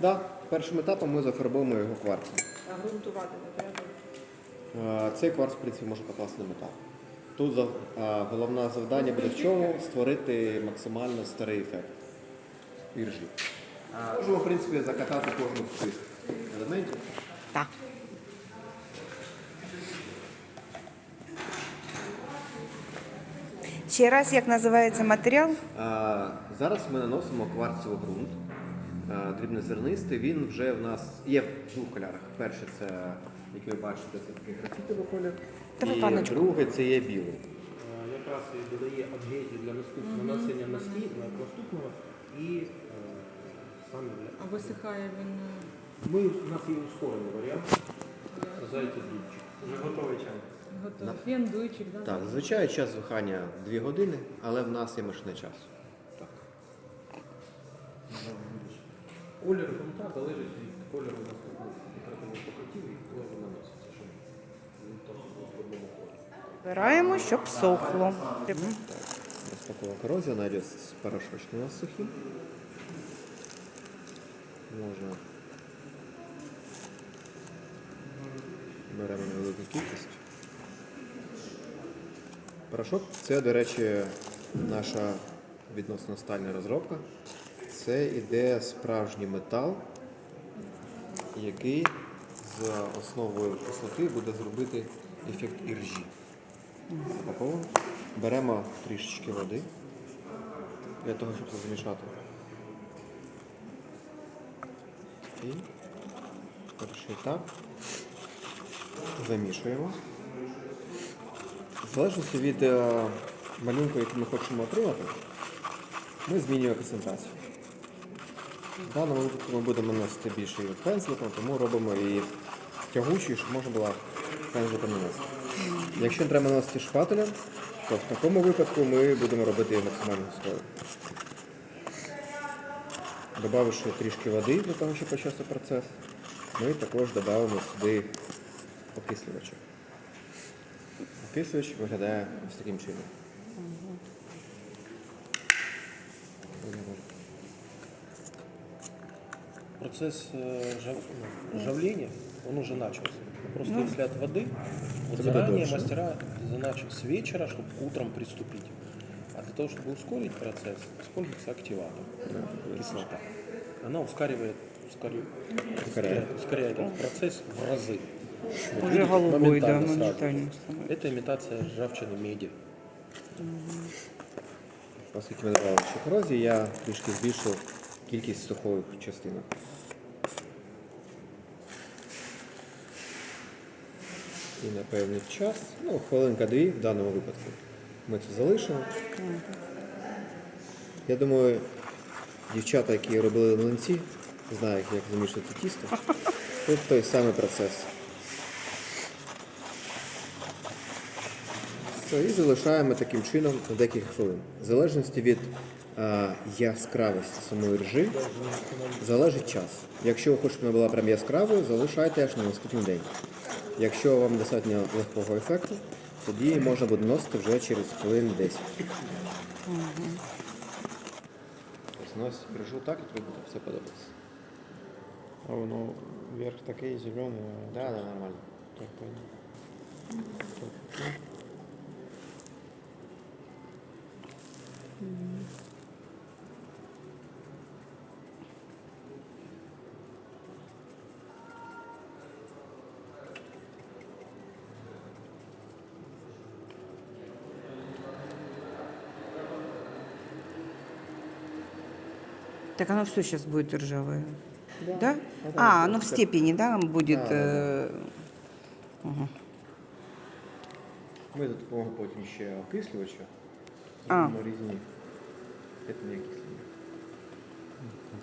Да, першим етапом ми зафарбуємо його кварцем. А ґрунтувати не треба. Цей кварц, в принципі, може покласти на метал. Тут головне завдання буде в чому створити максимально старий ефект іржі. Можемо, в принципі, закатати кожну з цих елементів. Так. Ще раз, як називається матеріал? А, зараз ми наносимо кварцевий ґрунт. А, Дрібнозернистий. Він вже в нас є в двох кольорах. Перший це, який ви бачите, це такий графітовий колір. І паночку. другий це є білий. Е, Якраз і додає адгезію для наступного нанесення наступного і е, саме для. А висихає він. е, Ми, у нас є ускорений варіант. Називається дубчик. Вже готовий чай. Готовий. Фен, дуйчик, да? Так, зазвичай час звихання 2 години, але в нас є машина часу. Так. Колір ґрунта залежить від кольору наступного декоративних покриттів і коли він наноситься, щоб він теж в одному кольорі. Збираємо, щоб сохло. Коррозия, она идет с у нас сухим. Можна беремо невелику кількість. Порошок це, до речі, наша відносно стальна розробка. Це іде справжній метал, який з основою кислоти буде зробити ефект іржі. Беремо трішечки води для того, щоб це змішати. І перший етап замішуємо. В залежності від е, малюнку, який ми хочемо отримати, ми змінюємо концентрацію. В даному випадку ми будемо наносити більше її пензликом, тому робимо її тягучою, щоб можна було пензликом наносити. Якщо треба наносити шпателем, то в такому випадку ми будемо робити її максимально густою. Добавивши трішки води для того, щоб почався процес, ми також додаємо сюди окислювача. Окислювач виглядає ось таким чином. Процесс э, жав- ну, жавления, он уже начался. Просто Ну. если от воды, вот Это заранее дольше. мастера заначат с вечера, чтобы утром приступить. А для того, чтобы ускорить процесс, используется активатор, кислота. Она ускоривает, ускорю- Ускоряет. ускоряет, ускоряет этот процесс в разы. Вот Уже видите, голубой, да, моментально сразу. моментально становится. Это имитация ржавчины меди. Оскільки ми додали ще корозії, я трішки збільшив кількість сухих частинок. І на певний час, ну, хвилинка-дві в даному випадку, ми це залишимо. Я думаю, дівчата, які робили млинці, знають, як замішувати тісто. Тут той самий процес. Все, і залишаємо таким чином на декілька хвилин. В залежності від е, яскравості самої ржи залежить час. Якщо ви хочете, щоб вона була прям яскравою, залишайте аж на наступний день. Якщо вам достатньо легкого ефекту, тоді її можна буде носити вже через хвилин 10. Ось носить ржу так, і тобі буде все подобатися. А воно верх такий зелений, а Так, да, нормально. так понял. Так оно все сейчас будет ржавое. Да? Да, А, да, оно в да. степени, да, будет. Да, да, э, ага. Ми за допомогою потім ще окислювача А. зробимо різні етні окислення.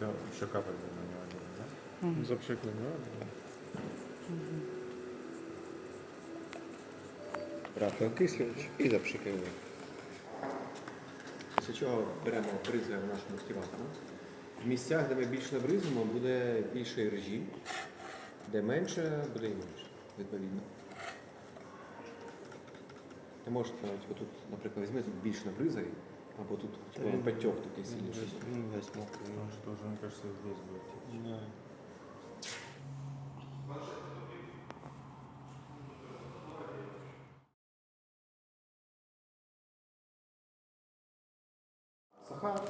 Это еще капать на него, да? Запшикнуть, да? брати окислювач і запшикаємо. Після чого беремо бризгаємо нашому активатору. В місцях, де ми більше набризимо, буде більше режі, де менше, буде і менше, відповідно. Ви можете навіть отут, наприклад, візьмете тут більше набризає, Або тут потек такий сильніший. Він весь мокрий. Потому что уже, мне кажется, здесь будет течь. Сахар,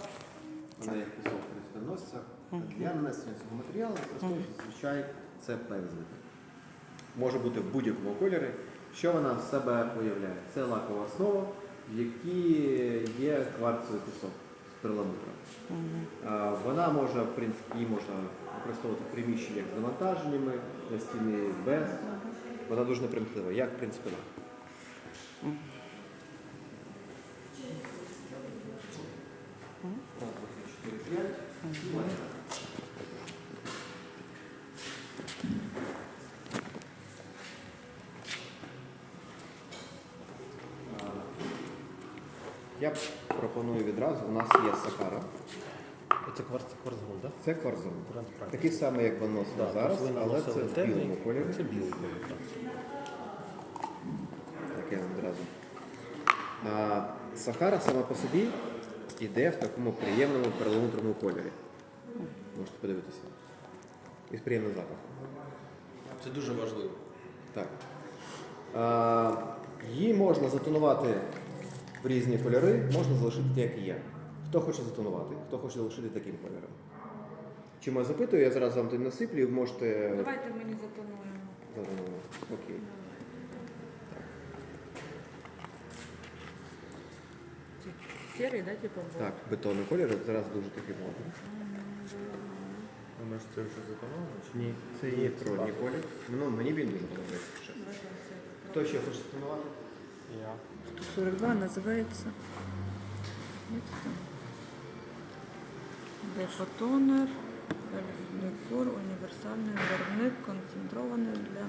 вона як наноситься. Для нанесення цього матеріалу використовується зазвичай це пензлик. Може бути в будь-якому кольорі. Що вона в себе уявляє? Це лакова основа, в якій є кварцевий пісок з перламутром. Вона може, в принципі, її можна використовувати в приміщеннях з завантаженнями, на стіни без. Вона дуже непримхлива, як в принципі Я пропоную відразу, у нас є сакара. Це кварц, кварцгол, так? Це. Транспарант. Такий самий, як виносимо Да, зараз, ви але це в білому кольорі. Це білий кольор, так. Так, я вам одразу. А, Сахара сама по собі йде в такому приємному перламутровому кольорі. Можете подивитися. І з приємним запахом. Це дуже важливо. Так. А, її можна затонувати в різні кольори, можна залишити так, як є. Хто хоче затонувати, хто хоче залишити таким кольором. Чому я запитую, я зараз вам тут насиплю, і ви можете Давайте мені затонуємо. затонувати. Окей. Серий, да, типу? Так, бетонний колір зараз дуже такий модний. Думаешь, це вже затоновано? чи Ні, це є природній колір. Ну, мені він дуже подобається. чесно. Давайте оце. Хто ще хоче затонувати? Я. 142 називається. Дефотонер, декор, універсальний виробник, концентрований для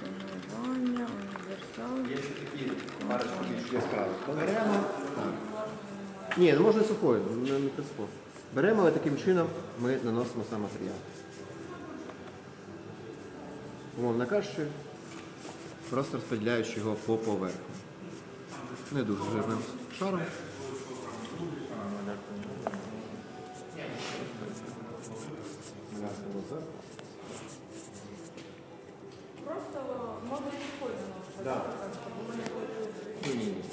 тонування, універсал. Є ще такі парочки більш яскраві. То беремо. Так. Ні, ну можна сухою, не, не принципово. Беремо і таким чином ми наносимо сам матеріал. Умовно кажучи, просто розподіляючи його по поверхні. Не дуже жирним шаром. Просто можна сухою наносити. Да. Ні, ні, ні.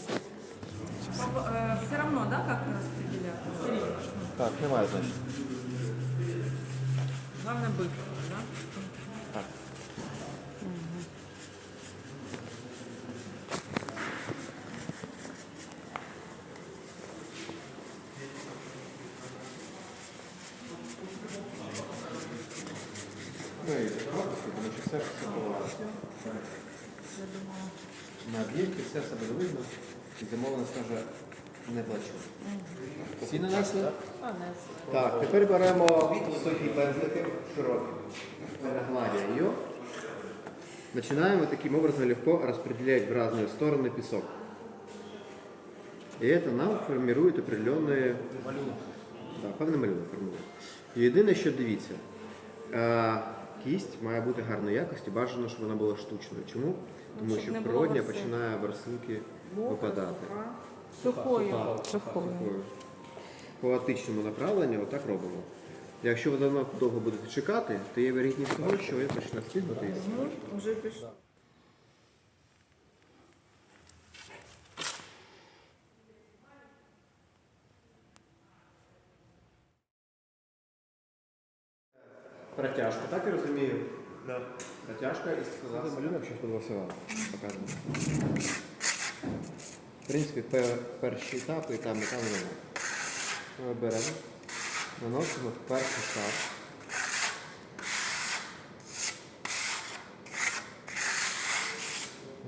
Все равно, да, как распределяться? Все рівно. Так, немає значення. Главное быстро, да? Так. Ну і градуси, тому що все все було. На об'єкті все себе видно, і замовник скаже, не плачу. Всі нанесли? Так, тепер беремо сухі пензлики, широкі, перегладя ее. Начинаем таким образом легко распределять в разные стороны песок. И это нам формирует определенные... Да, певний малюнок формує. І Єдине, що дивіться, е, кість має бути гарної якості, бажано, щоб вона була штучною. Чому? Тому щоб що не було природня ворсинок. починає ворсинки випадати. Сухою. Сухою. По атичному направленню отак робимо. Якщо ви давно довго будете чекати, то є вірогідність того, що він почне стигнути. і. Вже пішло. Протяжка, так я розумію? Да. Протяжка і сказати малюнок, що вам. Покажемо. В принципі, перші етапи і там, і там, там. Ми беремо, наносимо перший шар.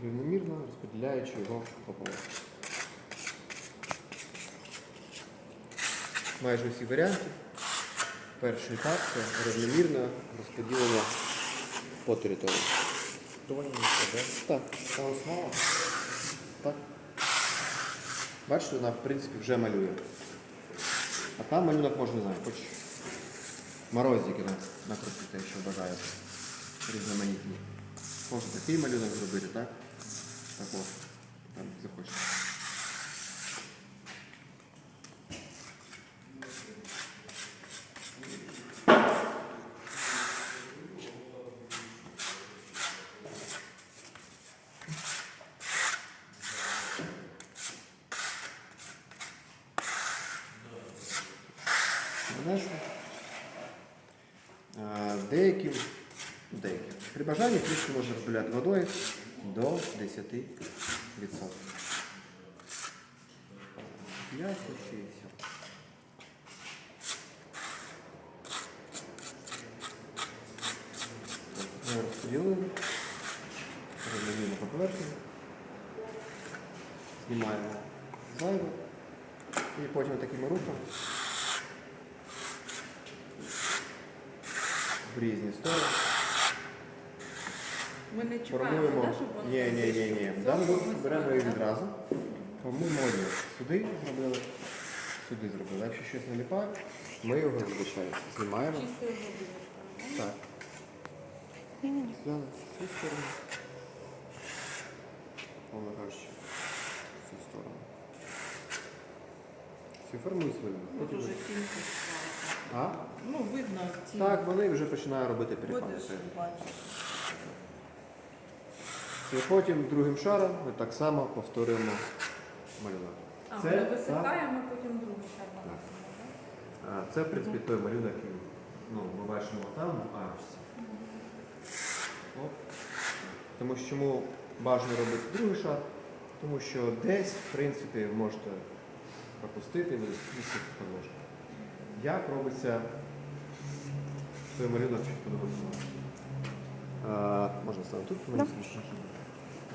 Рівномірно розподіляючи його по поверхні. Майже усі варіанти. Перший етап це рівномірне розподілення по території. Да? Так, та основа. Бачите, вона в принципі вже малює. А там малюнок можна, не хоч морозики накрутити, якщо бажаєте. Різноманітні. Можна такий малюнок зробити, так? Так от. Там захочете. Нанесли. Е, Деякі, деякі. При бажанні трішки можна розпиляти водою до 10%. 5 чи все. Ми розподілили, розмінюємо по поверхні, знімаємо зайве і потім такими рухами в різні сторони Ми не чекаємо, формуємо. щоб воно Ні, ні, ні, ні. В даному випадку беремо їх відразу. Формуємо один. Сюди зробили, сюди зробили. Якщо щось наліпає, ми його звичайно знімаємо. чистою водою. Так. Взяли цю сторону. Повно кажучи, в цю сторону. Все, формуй свою. Потім... Дуже тінько. А? Ну, видно ті. Так, вони вже починають робити Будеш перепади. бачити. І потім другим шаром ми так само повторюємо малюнок. А, Це ми так. висихаємо, потім другий шар наносимо, так? А, Це, в принципі, той малюнок, який ну, ми бачимо там в арочці. Оп. Тому що чому бажано робити другий шар? Тому що десь, в принципі, ви можете пропустити ви місце подложки. Як робиться той малюнок, подобається Можна стати тут, мені зручніше.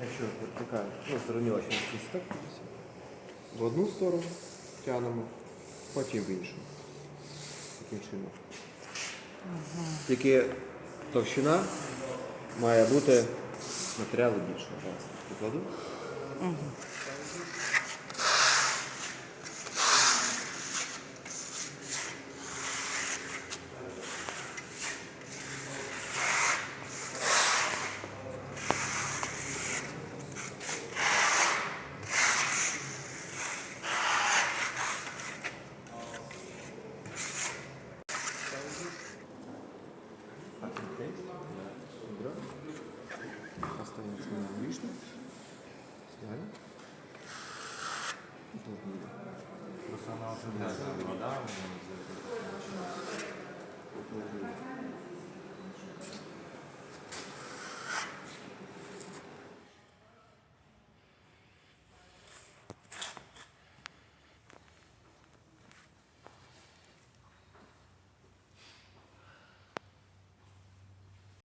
Якщо така, ну, зрозуміло, що ми так в одну сторону тягнемо, потім в іншу. Таким чином. Тільки товщина має бути матеріалу більше. Зараз покладу. Você não dá.